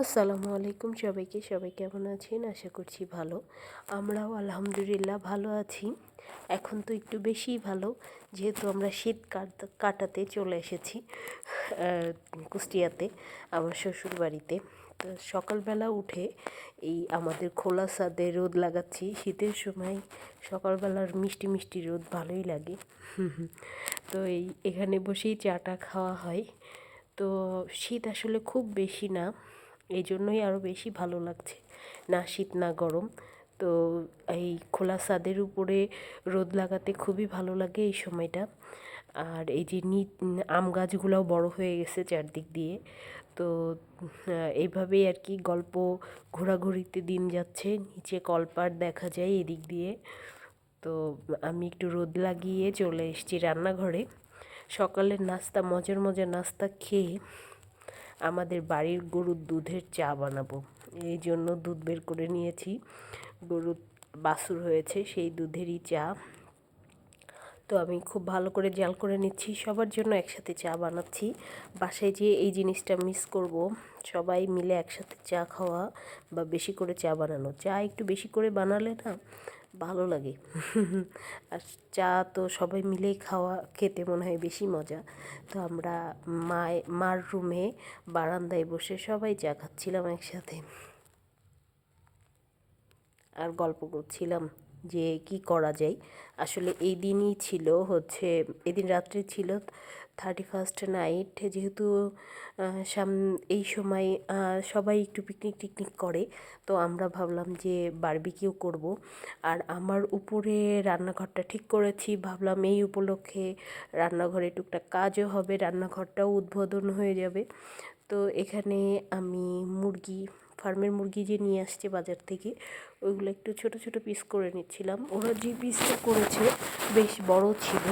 আসসালামু আলাইকুম সবাইকে। সবাই কেমন আছেন? আশা করছি ভালো। আমরাও আলহামদুলিল্লাহ ভালো আছি। এখন তো একটু বেশিই ভালো, যেহেতু আমরা শীত কাট- কাটাতে চলে এসেছি কুষ্টিয়াতে, আমার শ্বশুর বাড়িতে তো সকালবেলা উঠে এই আমাদের খোলা সাদে রোদ লাগাচ্ছি। শীতের সময় সকালবেলার মিষ্টি মিষ্টি রোদ ভালোই লাগে। তো এই এখানে বসেই চাটা খাওয়া হয়। তো শীত আসলে খুব বেশি না। এই জন্যই আরও বেশি ভালো লাগছে। না শীত, না গরম। তো এই খোলা ছাদের উপরে রোদ লাগাতে খুবই ভালো লাগে এই সময়টা। আর এই যে নি, আম গাছগুলোও বড় হয়ে গেছে চারদিক দিয়ে। তো এইভাবেই আর কি গল্প ঘোরাঘুরিতে দিন যাচ্ছে। নিচে কলপাট দেখা যায় এদিক দিয়ে। তো আমি একটু রোদ লাগিয়ে চলে এসেছি রান্নাঘরে। সকালের নাস্তা, মজার মজার নাস্তা খেয়ে আমাদের বাড়ির গরুর দুধের চা বানাবো। এই জন্য দুধ বের করে নিয়েছি। গরুর বাছুর হয়েছে, সেই দুধেরই চা। তো আমি খুব ভালো করে জাল করে নিচ্ছি, সবার জন্য একসাথে চা বানাচ্ছি। বাসায় যেয়ে এই জিনিসটা মিস করব। সবাই মিলে একসাথে চা খাওয়া বা বেশি করে চা বানানো। চা একটু বেশি করে বানালে না ভালো লাগে। আর চা তো সবাই মিলেই খাওয়া, খেতে মনে হয় বেশি মজা। তো আমরা মায়, মার রুমে বারান্দায় বসে সবাই চা খাচ্ছিলাম একসাথে। আর গল্প করছিলাম যে কি করা যায়। আসলে এই দিনই ছিল হচ্ছে, এদিন রাত্রে ছিল থার্টি ফার্স্ট নাইট, যেহেতু সাম, এই সময় সবাই একটু পিকনিক টিকনিক করে, তো আমরা ভাবলাম যে বারবিকিউ করব। আর আমার উপরে রান্নাঘরটা ঠিক করেছি, ভাবলাম এই উপলক্ষে রান্নাঘরে টুকটাক কাজও হবে, রান্নাঘরটাও উদ্বোধন হয়ে যাবে। তো এখানে আমি মুরগি, ফার্মের মুরগি যে নিয়ে আসছে বাজার থেকে, ওইগুলো একটু ছোট ছোট পিস করে নিচ্ছিলাম। ওরা যে পিসটা করেছে, বেশ বড় ছিল।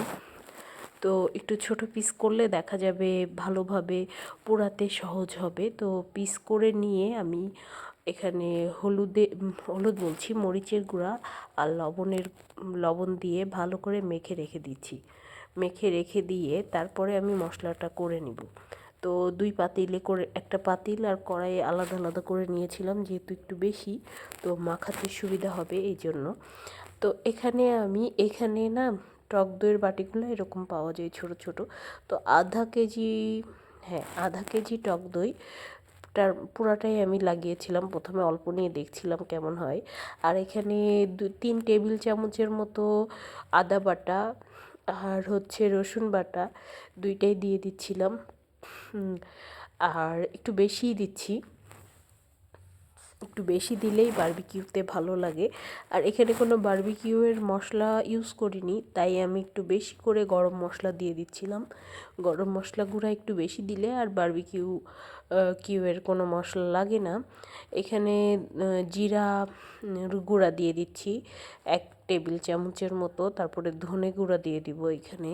তো একটু ছোট পিস করলে দেখা যাবে ভালোভাবে পোড়াতে সহজ হবে। তো পিস করে নিয়ে আমি এখানে হলুদে, হলুদ বলছি, মরিচের গুঁড়া আর লবণের, লবণ দিয়ে ভালো করে মেখে রেখে দিচ্ছি। মেখে রেখে দিয়ে তারপরে আমি মশলাটা করে নিব। তো দুই পাতিলে করে, একটা পাতিল আর কড়াইয়ে আলাদা আলাদা করে নিয়েছিলাম যেহেতু একটু বেশি, তো মাখাতে সুবিধা হবে এই জন্য। তো এখানে আমি, এখানে না টক দইয়ের বাটিগুলো এরকম পাওয়া যায় ছোট ছোট। তো আধা কেজি হ্যাঁ আধা কেজি টক দই টার পুরাটাই আমি লাগিয়েছিলাম। প্রথমে অল্প নিয়ে দেখছিলাম কেমন হয়। আর এখানে দু, তিন টেবিল চামচের মতো আদা বাটা আর হচ্ছে রসুন বাটা দুইটাই দিয়ে দিচ্ছিলাম। আর একটু বেশিই দিচ্ছি। একটু বেশি দিলেই বারবিকিউতে ভালো লাগে। আর এখানে কোনো বার্বিকিউয়ের মশলা ইউজ করিনি, তাই আমি একটু বেশি করে গরম মশলা দিয়ে দিচ্ছিলাম। গরম মশলা গুঁড়া একটু বেশি দিলে আর বার্বিকিউ কিউয়ের কোনো মশলা লাগে না। এখানে জিরা গুঁড়া দিয়ে দিচ্ছি। এক টেবিল চামচের মতো, তারপরে ধনে গুঁড়া দিয়ে দিব এখানে।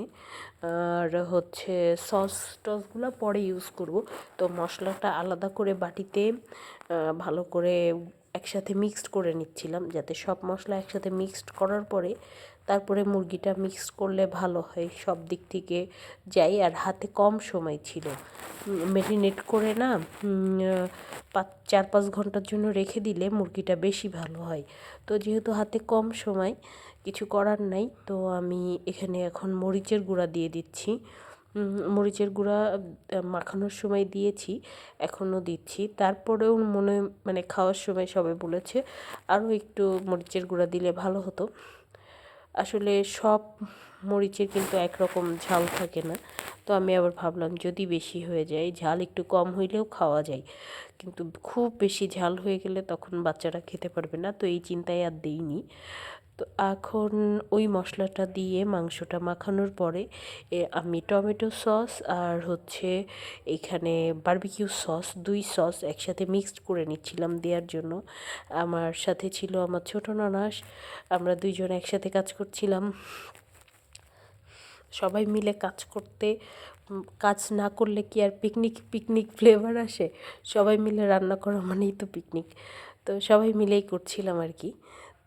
আর হচ্ছে সস টসগুলো পরে ইউজ করব। তো মশলাটা আলাদা করে বাটিতে ভালো করে একসাথে মিক্সড করে নিচ্ছিলাম, যাতে সব মশলা একসাথে মিক্সড করার পরে তারপরে মুরগিটা মিক্স করলে ভালো হয়, সব দিক থেকে যাই, আর হাতে কম সময় ছিল। মেরিনেট করে না পাঁচ, চার, পাঁচ ঘণ্টার জন্য রেখে দিলে মুরগিটা বেশি ভালো হয়। তো যেহেতু হাতে কম সময়, কিছু করার নাই, তো আমি এখানে এখন মরিচের গুঁড়া দিয়ে দিচ্ছি। মরিচের গুঁড়া মাখানোর সময় দিয়েছি, এখনও দিচ্ছি। তারপরেও মনে মানে খাওয়ার সময় সবাই বলেছে, আরও একটু মরিচের গুঁড়া দিলে ভালো হতো। আসলে সব মরিচের কিন্তু একরকম ঝাল থাকে না। তো আমি আবার ভাবলাম যদি বেশি হয়ে যায়, ঝাল একটু কম হইলেও খাওয়া যায়। কিন্তু খুব বেশি ঝাল হয়ে গেলে তখন বাচ্চারা খেতে পারবে না। তো এই চিন্তায় আর দিইনি। তো এখন ওই মশলাটা দিয়ে মাংসটা মাখানোর পরে আমি টমেটো সস আর হচ্ছে এখানে বারবিকিউ সস, দুই সস একসাথে মিক্সড করে নিচ্ছিলাম দেওয়ার জন্য। আমার সাথে ছিল আমার ছোটো ননাস, আমরা দুইজন একসাথে কাজ করছিলাম। সবাই মিলে কাজ করতে কাজ না করলে কি আর পিকনিক পিকনিক ফ্লেভার আসে? সবাই মিলে রান্না করা মানেই তো পিকনিক তো সবাই মিলেই করছিলাম আর কি।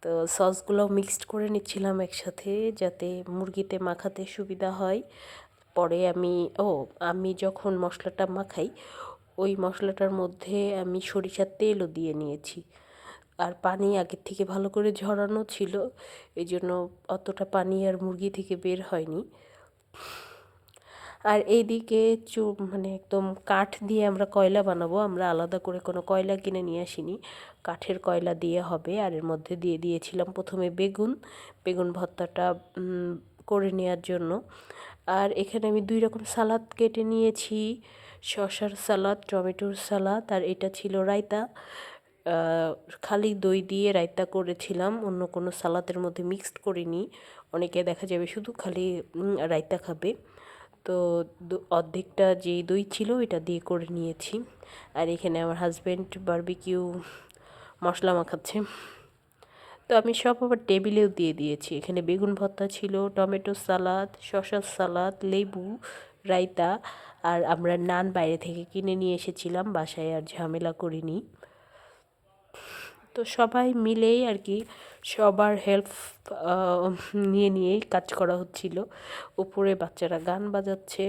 তো সসগুলোও মিক্সড করে নিচ্ছিলাম একসাথে যাতে মুরগিতে মাখাতে সুবিধা হয়। পরে আমি, ও, আমি যখন মশলাটা মাখাই, ওই মশলাটার মধ্যে আমি সরিষার তেলও দিয়ে নিয়েছি। আর পানি আগের থেকে ভালো করে ঝরানো ছিল এই জন্য অতটা পানি আর মুরগি থেকে বের হয়নি। আর এইদিকে চু মানে একদম কাঠ দিয়ে আমরা কয়লা বানাবো, আমরা আলাদা করে কোনো কয়লা কিনে নিয়ে আসিনি। কাঠের কয়লা দিয়ে হবে, আর এর মধ্যে দিয়ে দিয়েছিলাম প্রথমে বেগুন বেগুন ভর্তাটা করে নেওয়ার জন্য। আর এখানে আমি দুই রকম সালাদ কেটে নিয়েছি শশার সালাদ, টমেটোর সালাদ, আর এটা ছিল রায়তা। খালি দই দিয়ে রায়তা করেছিলাম, অন্য কোনো সালাদের মধ্যে মিক্সড করিনি, অনেকে দেখা যাবে শুধু খালি রায়তা খাবে। তো অর্ধেকটা যেই দই ছিল এটা দিয়ে করে নিয়েছি। আর এখানে আমার হাজব্যান্ড বারবিকিউ মশলা মাখাচ্ছে। তো আমি সব আবার টেবিলেও দিয়ে দিয়েছি। এখানে বেগুন ভর্তা ছিল, টমেটো সালাদ শশার সালাদ, লেবু, রায়তা আর আমরা নান বাইরে থেকে কিনে নিয়ে এসেছিলাম, বাসায় আর ঝামেলা করিনি। তো সবাই মিলেই আর কি সবার হেল্প নিয়ে নিয়েই কাজ করা হচ্ছিল। উপরে বাচ্চারা গান বাজাচ্ছে।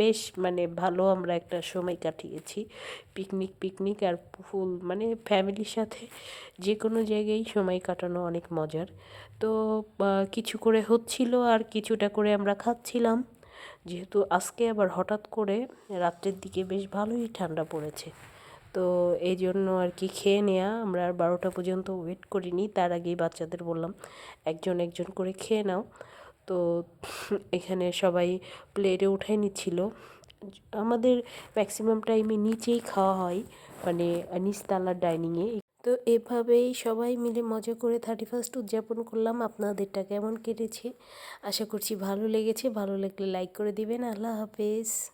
বেশ মানে ভালো আমরা একটা সময় কাটিয়েছি। পিকনিক পিকনিক আর ফুল মানে ফ্যামিলির সাথে যে কোনো জায়গায় সময় কাটানো অনেক মজার। তো কিছু করে হচ্ছিল আর কিছুটা করে আমরা খাচ্ছিলাম। যেহেতু আজকে আবার হঠাৎ করে রাত্রের দিকে বেশ ভালোই ঠান্ডা পড়েছে। তো এই জন্য আর কি খেয়ে নেওয়া আমরা আর বারোটা পর্যন্ত ওয়েট করিনি, তার আগেই বাচ্চাদের বললাম, একজন একজন করে খেয়ে নাও। তো এখানে সবাই প্লেটে উঠাই নিচ্ছিল। আমাদের ম্যাক্সিমাম টাইমে নিচেই খাওয়া হয় মানে নিচতলার ডাইনিংয়ে তো এভাবেই সবাই মিলে মজা করে থার্টি ফার্স্ট উদযাপন করলাম। আপনাদেরটা কেমন কেটেছে? আশা করছি ভালো লেগেছে। ভালো লাগলে লাইক করে দিবেন। আল্লাহ হাফেজ।